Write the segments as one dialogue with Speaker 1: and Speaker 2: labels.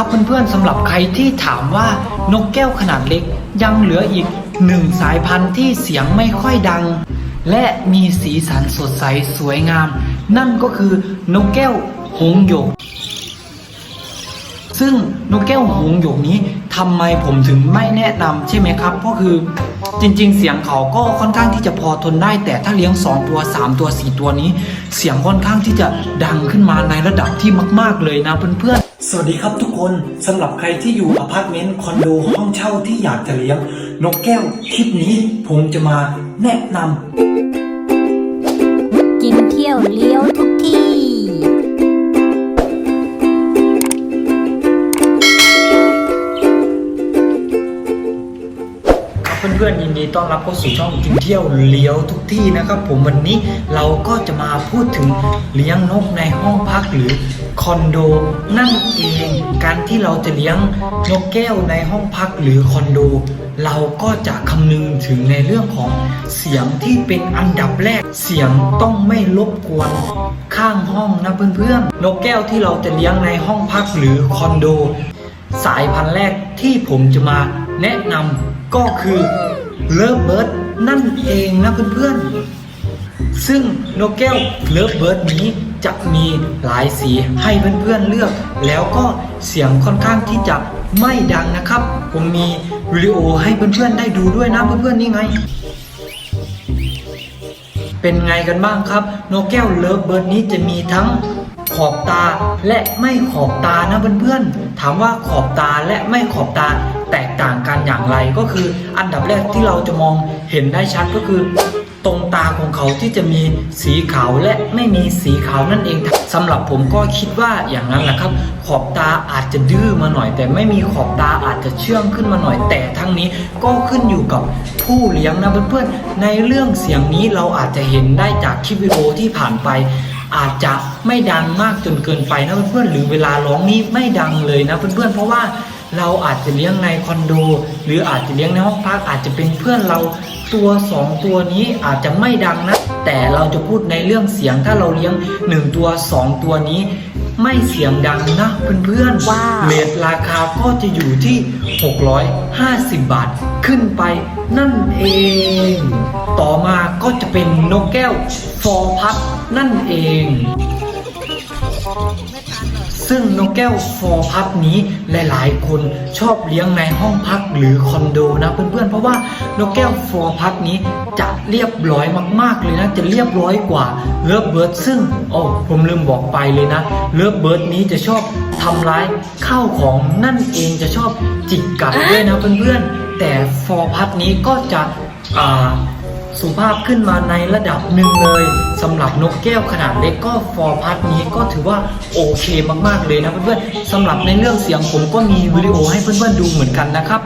Speaker 1: ครับเพื่อนๆสำหรับใครที่ถามว่านกแก้วขนาดเล็กยังเหลืออีกหนึ่งสายพันธุ์ที่เสียงไม่ค่อยดัง และมีสีสันสดใสสวยงาม นั่นก็คือนกแก้วหงหยก ซึ่งนกแก้วหงหยกนี้ทำไมผมถึงไม่แนะนำใช่ไหมครับก็คือจริง ๆ เสียงเขาก็ค่อนข้างที่จะพอทนได้แต่ถ้าเลี้ยง 2 ตัว 3 ตัว 4 ตัวนี้ เสียงค่อนข้างที่จะดังขึ้นมาในระดับที่มาก ๆ เลยนะเพื่อนๆ สวัสดีครับทุกคนสำหรับใครที่อยู่อพาร์ตเมนต์คอนโดห้องเช่าที่อยากจะเลี้ยงนกแก้วคลิปนี้ผมจะมาแนะนำ
Speaker 2: กินเที่ยวเลี้ยวทุกที่
Speaker 1: ครับเพื่อนๆยินดีต้อนรับเข้าสู่ช่องกินเที่ยวเลี้ยวทุกที่นะครับ ผมวันนี้เราก็จะมาพูดถึงเลี้ยงนกในห้องพักหรือค อนโดนั่นเองการที่เราจะเลี้ยงนกแก้วในห้องพักหรือคอนโด เราก็จะคำนึงถึงในเรื่องของเสียงที่เป็นอันดับแรกเสียงต้องไม่รบกวนข้างห้องนะเพื่อนๆนกแก้วที่เราจะเลี้ยงในห้องพักหรือคอนโด สายพันธุ์แรกที่ผมจะมาแนะนำก็คือเลิฟเบิร์ดนั่นเองนะเพื่อนๆซึ่งนกแก้วเลิฟเบิร์ดนี้ จะมีหลายสีให้เพื่อนๆเลือก แล้วก็เสียงค่อนข้างที่จะไม่ดังนะครับ ผมมีวิดีโอให้เพื่อนๆได้ดูด้วยนะเพื่อนๆนี่ไง เป็นไงกันบ้างครับ นกแก้วเลิฟเบิร์ดนี้จะมีทั้งขอบตาและไม่ขอบตานะเพื่อนๆ ถามว่าขอบตาและไม่ขอบตาแตกต่างกันอย่างไรก็คือ อันดับแรกที่เราจะมองเห็นได้ชัดก็คือ ตรงตาของเขาที่จะมีสีขาวและไม่มีสีขาวนั่นเองสำหรับผมก็คิดว่าอย่างนั้นแหละครับ ขอบตาอาจจะดื้อมาหน่อย แต่ไม่มีขอบตาอาจจะเชื่องขึ้นมาหน่อย แต่ทั้งนี้ก็ขึ้นอยู่กับผู้เลี้ยงนะเพื่อนๆในเรื่องเสียงนี้เราอาจจะเห็นได้จากคลิปวิดีโอที่ผ่านไปอาจจะไม่ดังมากจนเกินไปนะเพื่อนๆหรือเวลาร้องนี้ไม่ดังเลยนะเพื่อนๆเพราะว่าเราอาจจะเลี้ยงในคอนโด หรืออาจจะเลี้ยงในห้องพักอาจจะเป็นเพื่อนเรา ตัวสองตัวนี้อาจจะไม่ดังนะ แต่เราจะพูดในเรื่องเสียงถ้าเราเลี้ยงหนึ่งตัวสองตัวนี้ ไม่เสียงดังนะเพื่อนๆ
Speaker 2: ว้าว
Speaker 1: เรทราคาก็จะอยู่ที่ 650 บาทขึ้นไปนั่นเอง ต่อมาก็จะเป็นนกแก้วฟอร์พัดนั่นเอง ซึ่งนกแก้วฟอร์พัดนี้หลายๆ คนชอบเลี้ยงในห้องพักหรือคอนโดนะเพื่อนๆ เพราะว่านกแก้วฟอร์พัดนี้จะเรียบร้อยมากๆเลยนะ จะเรียบร้อยกว่าเลิฟเบิร์ดซึ่งโอ้ผมลืมบอกไปเลยนะเลิฟเบิร์ดนี้จะชอบทำร้ายข้าวของนั่นเองจะชอบจิกกัดด้วยนะเพื่อนๆ แต่ฟอร์พัดนี้ก็จะอ่า สุภาพขึ้นมาในระดับหนึ่งเลยสำหรับนกแก้วขนาดเล็กก็ฟอร์พัทนี้ก็ถือว่าโอเคมากๆเลยนะเพื่อนๆสำหรับในเรื่องเสียงผมก็มีวิดีโอให้เพื่อนๆดูเหมือนกันนะครับ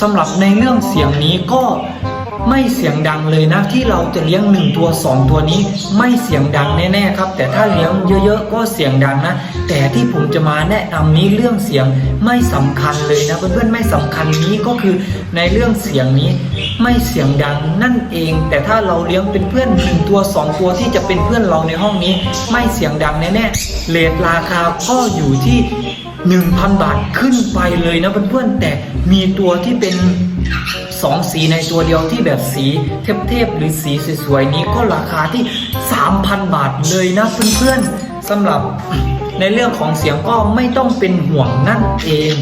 Speaker 1: สำหรับในเรื่องเสียงนี้ก็ไม่เสียงดังเลยนะ ที่เราจะเลี้ยงหนึ่งตัวสองตัวนี้ ไม่เสียงดังแน่ๆครับ แต่ถ้าเลี้ยงเยอะ ๆ ก็เสียงดังนะ แต่ที่ผมจะมาแนะนำนี้เรื่องเสียงไม่สำคัญเลยนะเพื่อนๆไม่สำคัญนี้ก็คือในเรื่องเสียงนี้ไม่เสียงดังนั่นเอง แต่ถ้าเราเลี้ยงเป็นเพื่อนหนึ่งตัวสองตัวที่จะเป็นเพื่อนเราในห้องนี้ ไม่เสียงดังแน่ๆเลทราคาก็อยู่ที่ 1,000 บาทขึ้นไปเลยนะเพื่อนๆแต่มีตัวที่เป็นสองสีในตัวเดียวที่แบบสีเทพๆหรือสีสวยๆนี้ก็ราคาที่ 3,000 บาทเลยนะเพื่อนๆสำหรับ ในเรื่องของเสียงก็ไม่ต้องเป็นห่วงนั่นเอง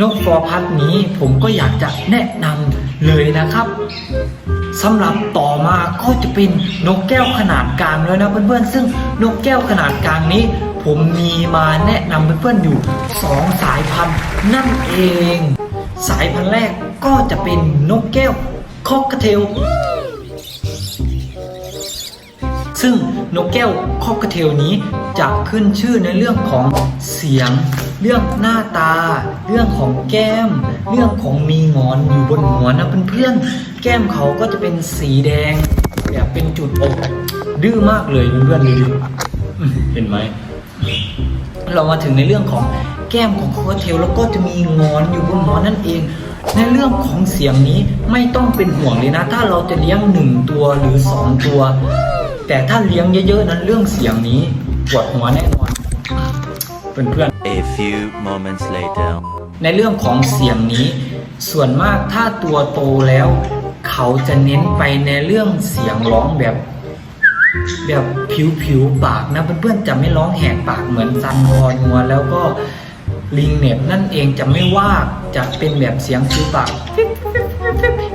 Speaker 1: นกฟอร์พัดนี้ผมก็อยากจะแนะนำเลยนะครับสำหรับต่อมาก็จะเป็นนกแก้วขนาดกลางแล้วนะเพื่อนๆ ซึ่งนกแก้วขนาดกลางนี้ ผมมีมาแนะนำเพื่อนๆอยู่สองสายพันธุ์นั่นเอง สายพันธุ์แรกก็จะเป็นนกแก้วคอกเทล ซึ่งนกแก้วคอกเทลนี้จะขึ้นชื่อในเรื่องของเสียง เรื่องหน้าตา เรื่องของแก้ม เรื่องของมีงอนอยู่บนหัวนะเพื่อนๆแก้มเขาก็จะเป็นสีแดงแบบเป็นจุดอกดื้อมากเลยเพื่อนๆดูดิอืมเห็นไหมเรามาถึงในเรื่องของแก้มของโคเทลแล้วก็จะมีงอนอยู่บนหัวนั่นเอง ในเรื่องของเสียงนี้ไม่ต้องเป็นห่วงเลยนะ ถ้าเราจะเลี้ยงหนึ่งตัวหรือสองตัว แต่ถ้าเลี้ยงเยอะๆนั้นเรื่องเสียงนี้ปวดหัวแน่นอนเพื่อนๆ
Speaker 3: A few moments later.
Speaker 1: ในเรื่องของเสียงนี้ ส่วนมากถ้าตัวโตแล้ว เขาจะเน้นไปในเรื่องเสียงร้องแบบ แบบผิวๆปากนะเพื่อนๆจะไม่ร้องแหกปากเหมือนซันคอนัวแล้วก็ลิงเน็บนั่นเองจะไม่ว่าจะเป็นแบบเสียงผิวปาก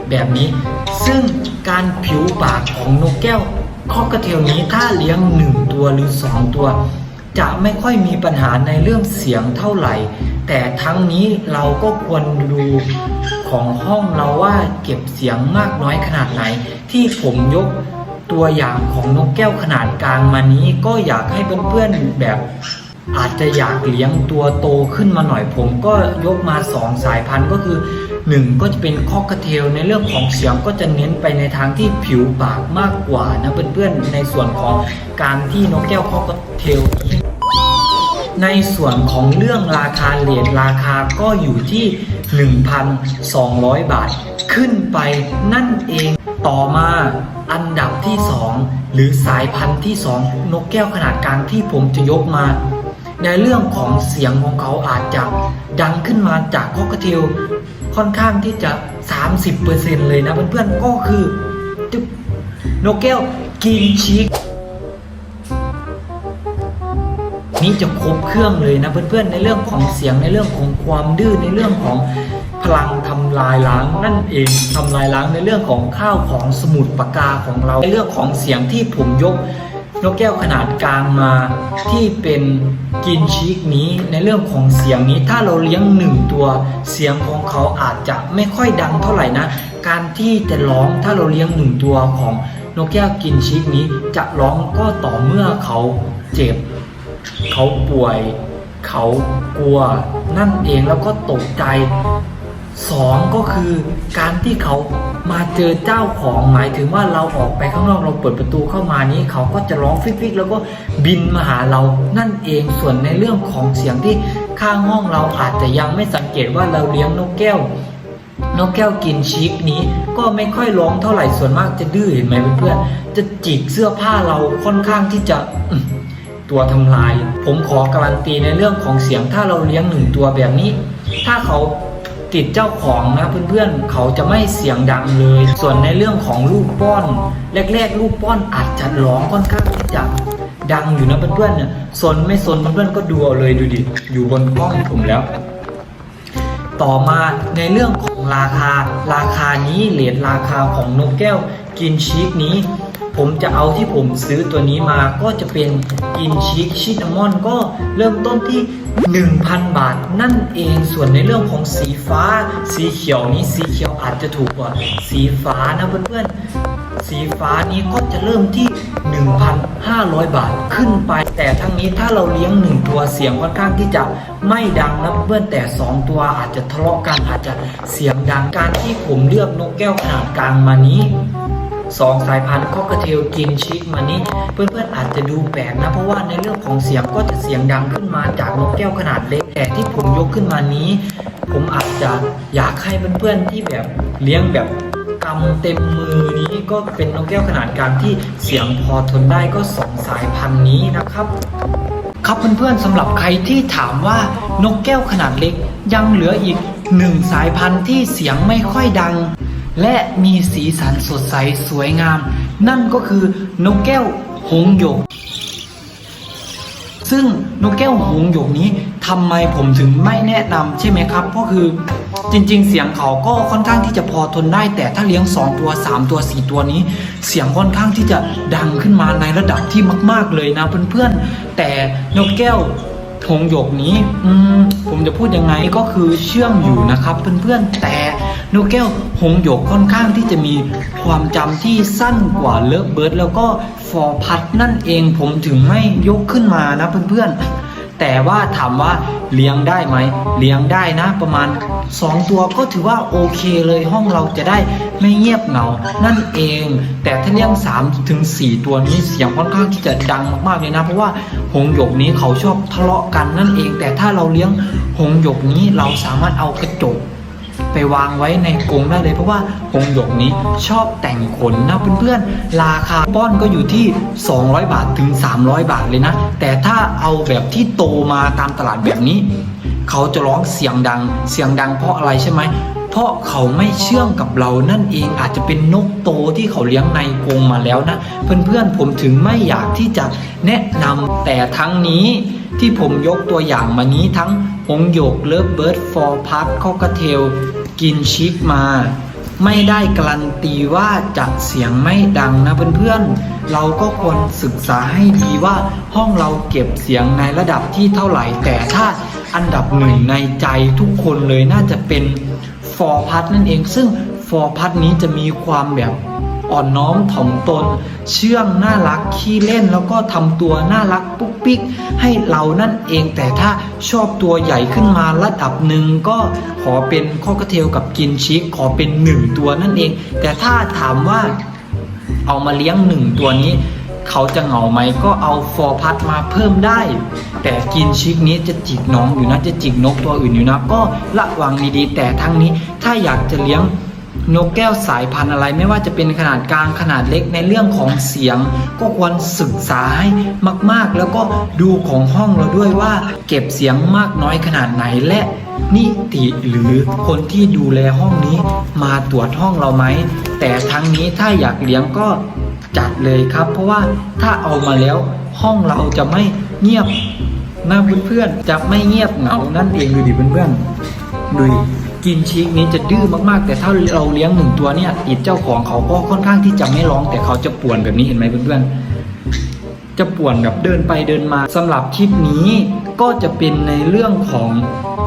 Speaker 1: แบบนี้ ซึ่งการผิวปากของนกแก้ว คอกระเทลนี้ถ้าเลี้ยงหนึ่งตัวหรือสองตัว จะไม่ค่อยมีปัญหาในเรื่องเสียงเท่าไหร่ แต่ทั้งนี้เราก็ควรดูของห้องเราว่าเก็บเสียงมากน้อยขนาดไหน ที่ผมยกตัวอย่างของนกแก้วขนาดกลางมานี้ก็อยากให้เพื่อนๆแบบอาจจะอยากเลี้ยงตัวโตขึ้นมาหน่อยผมก็ยกมาสองสายพันธุ์ก็คือ หนึ่งก็จะเป็นคอกเทลในเรื่องของเสียงก็จะเน้นไปในทางที่ผิวปากมากกว่านะเพื่อนๆในส่วนของการที่นกแก้วคอกเทลในส่วนของเรื่องราคาเลทราคาก็อยู่ที่ 1,200 บาท ขึ้นไปนั่นเองต่อมาอันดับที่ 2 หรือสายพันธุ์ที่ 2 นกแก้วขนาดกลางที่ผมจะยกมา ในเรื่องของเสียงของเขาอาจจะดังขึ้นมาจากคอกเทล ค่อนข้างที่จะ 30%เลยนะเพื่อนๆก็คือจึ๊บนกแก้วกินชีกนี่จะครบเครื่องเลยนะเพื่อนๆในเรื่องของเสียงในเรื่องของความดื้อในเรื่องของพลังทำลายล้างนั่นเองทำลายล้างในเรื่องของข้าวของสมุดปากกาของเราในเรื่องของเสียงที่ผมยก นกแก้วขนาดกลางมาที่เป็นกินชีกนี้ในเรื่องของเสียงนี้ถ้าเราเลี้ยงหนึ่งตัว เสียงของเขาอาจจะไม่ค่อยดังเท่าไหร่นะ การที่จะร้องถ้าเราเลี้ยงหนึ่งตัวของนกแก้วกินชีกนี้จะร้องก็ต่อเมื่อเขาเจ็บ เขาป่วย เขากลัวนั่นเองแล้วก็ตกใจ สองก็คือการที่เขามาเจอเจ้าของหมายถึงว่าเราออกไปข้างนอกเราเปิดประตูเข้ามานี้เขาก็จะร้องฟิกๆแล้วก็บินมาหาเรานั่นเองส่วนในเรื่องของเสียงที่ข้างห้องเราอาจจะยังไม่สังเกตว่าเราเลี้ยงนกแก้วนกแก้วกินชีกนี้ก็ไม่ค่อยร้องเท่าไหร่ส่วนมากจะดื้อเห็นไหมเพื่อนๆจะจิกเสื้อผ้าเราค่อนข้างที่จะตัวทำลาย ผมขอการันตีในเรื่องของเสียงถ้าเราเลี้ยงหนึ่งตัวแบบนี้ ถ้าเขา ติดเจ้าของนะเพื่อนๆเขาจะไม่เสียงดังเลย ส่วนในเรื่องของลูกป้อน แรกๆลูกป้อนอาจจะร้องค่อนข้างที่จะดังอยู่นะเพื่อนๆเนี่ยสนไม่สนเพื่อนๆก็ดูเอาเลยดูดิอยู่บนกล้องผมแล้ว ต่อมาในเรื่องของราคาราคานี้เลทราคาของนกแก้วกินชีกนี้ ผมจะเอาที่ผมซื้อตัวนี้มาก็จะเป็นกินชีกชินามอนก็เริ่มต้นที่ 1,000 บาทนั่นเองส่วนในเรื่องของสีฟ้า สีเขียวนี้สีเขียวอาจจะถูกกว่าสีฟ้านะเพื่อนๆสีฟ้านี้ก็จะเริ่มที่ 1,500 บาทขึ้นไป แต่ทั้งนี้ถ้าเราเลี้ยงหนึ่งตัวเสียงค่อนข้างที่จะไม่ดังนะเพื่อนแต่ 2 ตัวอาจจะทะเลาะกันอาจจะเสียงดังการที่ผมเลือกนกแก้วขนาดกลางมานี้ สองสายพันธุ์คอกเทลกินชิกมานี้เพื่อนๆอาจจะดูแปลกนะ เพราะว่าในเรื่องของเสียงก็จะเสียงดังขึ้นมาจากนกแก้วขนาดเล็ก แต่ที่ผมยกขึ้นมานี้ ผมอาจจะอยากให้เพื่อนๆที่แบบเลี้ยงแบบกำเต็มมือนี้ก็เป็นนกแก้วขนาดกลางที่เสียงพอทนได้ก็สองสายพันธุ์นี้นะครับครับเพื่อนๆสำหรับใครที่ถามว่านกแก้วขนาดเล็กยังเหลืออีกหนึ่งสายพันธุ์ที่เสียงไม่ค่อยดัง และมีสีสันสดใสสวยงาม นั่นก็คือนกแก้วหงหยก ซึ่งนกแก้วหงหยกนี้ทำไมผมถึงไม่แนะนำใช่ไหมครับ ก็คือจริง ๆ เสียงเขาก็ค่อนข้างที่จะพอทนได้ แต่ถ้าเลี้ยง 2 ตัว 3 ตัว 4 ตัวนี้ เสียงค่อนข้างที่จะดังขึ้นมาในระดับที่มาก ๆ เลยนะเพื่อนๆ แต่นกแก้วหงหยกนี้มผมจะพูดยังไงก็คือเชื่องอยู่นะครับเพื่อนๆแต่ นกแก้วหงหยกค่อนข้างที่จะมีความจำที่สั้นกว่าเลิฟเบิร์ดแล้วก็ฟอร์พัดนั่นเองผมถึงไม่ยกขึ้นมานะเพื่อนๆ แต่ว่าถามว่าเลี้ยงได้ไหม เลี้ยงได้นะประมาณ 2 ตัวก็ถือว่าโอเคเลยห้องเราจะได้ไม่เงียบเหงา นั่นเอง แต่ถ้าเลี้ยง3ถึง4ตัวนี้เสียงค่อนข้างที่จะดังมากๆเลยนะ เพราะว่าหงหยกนี้เขาชอบทะเลาะกันนั่นเอง แต่ถ้าเราเลี้ยงหงหยกนี้เราสามารถเอากระจก ไปวางไว้ในกรงได้เลย เพราะว่าหงส์หยกนี้ชอบแต่งขนนะเพื่อนๆ ราคาป้อนก็อยู่ที่ 200 บาทถึง 300 บาทเลยนะ แต่ถ้าเอาแบบที่โตมาตามตลาดแบบนี้ เขาจะร้องเสียงดัง เสียงดังเพราะอะไรใช่ไหมเพราะเขาไม่เชื่องกับเรานั่นเองอาจจะเป็นนกโตที่เขาเลี้ยงในกรงมาแล้วนะ เพื่อนๆผมถึงไม่อยากที่จะแนะนำแต่ทั้งนี้ที่ผมยกตัวอย่างมานี้ทั้งหงส์หยกเลิฟเบิร์ดฟอร์พัทคอกเทล กินชิปมา ไม่ได้การันตีว่าจะเสียงไม่ดังนะเพื่อนๆ เราก็ควรศึกษาให้ดีว่าห้องเราเก็บเสียงในระดับที่เท่าไหร่ แต่ถ้าอันดับหนึ่งในใจทุกคนเลยน่าจะเป็นฟอร์พัทนั่นเอง ซึ่งฟอร์พัทนี้จะมีความแบบ อ่อนน้อมถ่อมตน เชื่องน่ารักขี้เล่นแล้วก็ทำตัวน่ารักปุ๊กปิ๊กให้เรานั่นเองแต่ถ้าชอบตัวใหญ่ขึ้นมาระดับหนึ่งก็ขอเป็นข้อกระเทลกับกินชิคขอเป็นหนึ่งตัวนั่นเอง แต่ถ้าถามว่าเอามาเลี้ยงหนึ่งตัวนี้เขาจะเหงาไหมก็เอาฟอร์พัดมาเพิ่มได้ แต่กินชิคนี้จะจิกน้องอยู่นะจะจิกนกตัวอื่นอยู่นะ ก็ระวังดีๆแต่ทั้งนี้ถ้าอยากจะเลี้ยง นกแก้วสายพันธุ์อะไร ไม่ว่าจะเป็นขนาดกลางขนาดเล็กในเรื่องของเสียง ก็ควรศึกษาให้มาก ๆ แล้วก็ดูของห้องเราด้วยว่าเก็บเสียงมากน้อยขนาดไหนและนิติหรือคนที่ดูแลห้องนี้มาตรวจห้องเราไหม แต่ทั้งนี้ถ้าอยากเลี้ยงก็จัดเลยครับ เพราะว่าถ้าเอามาแล้วห้องเราจะไม่เงียบนะเพื่อนๆจะไม่เงียบเหงานั่นเองดูดิเพื่อนๆดูดิ กินชิกนี้จะดื้อมากๆ แต่ถ้าเราเลี้ยงหนึ่งตัวเนี่ยติดเจ้าของเขาก็ค่อนข้างที่จะไม่ร้อง แต่เขาจะป่วนแบบนี้เห็นไหมเพื่อนๆจะป่วนแบบเดินไปเดินมาสำหรับคลิปนี้ก็จะเป็นในเรื่องของ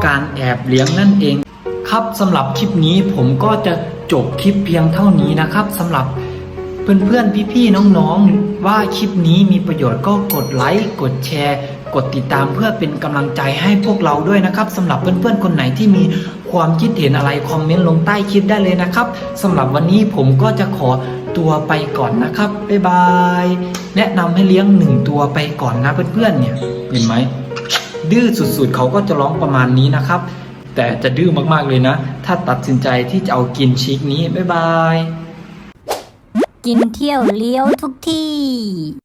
Speaker 1: การแอบเลี้ยงนั่นเอง ครับสำหรับคลิปนี้ผมก็จะจบคลิปเพียงเท่านี้นะครับสำหรับเพื่อนๆ พี่ๆ น้องๆ ว่าคลิปนี้มีประโยชน์ก็กดไลค์ กดแชร์ กดติดตามเพื่อเป็นกำลังใจให้พวกเราด้วยนะครับสำหรับเพื่อนๆ คนไหนที่มี ความคิดเห็นอะไรคอมเมนต์ลงใต้คลิปได้เลยนะครับสำหรับวันนี้ผมก็จะขอตัวไปก่อนนะครับ บ๊ายบาย แนะนำให้เลี้ยงหนึ่งตัวไปก่อนนะเพื่อนๆเนี่ย เห็นไหม ดื้อสุดๆ เขาก็จะร้องประมาณนี้นะครับ แต่จะดื้อมากๆเลยนะ ถ้าตัดสินใจที่จะเอากินชีกนี้ บ๊ายบาย
Speaker 2: กินเที่ยวเลี้ยวทุกที่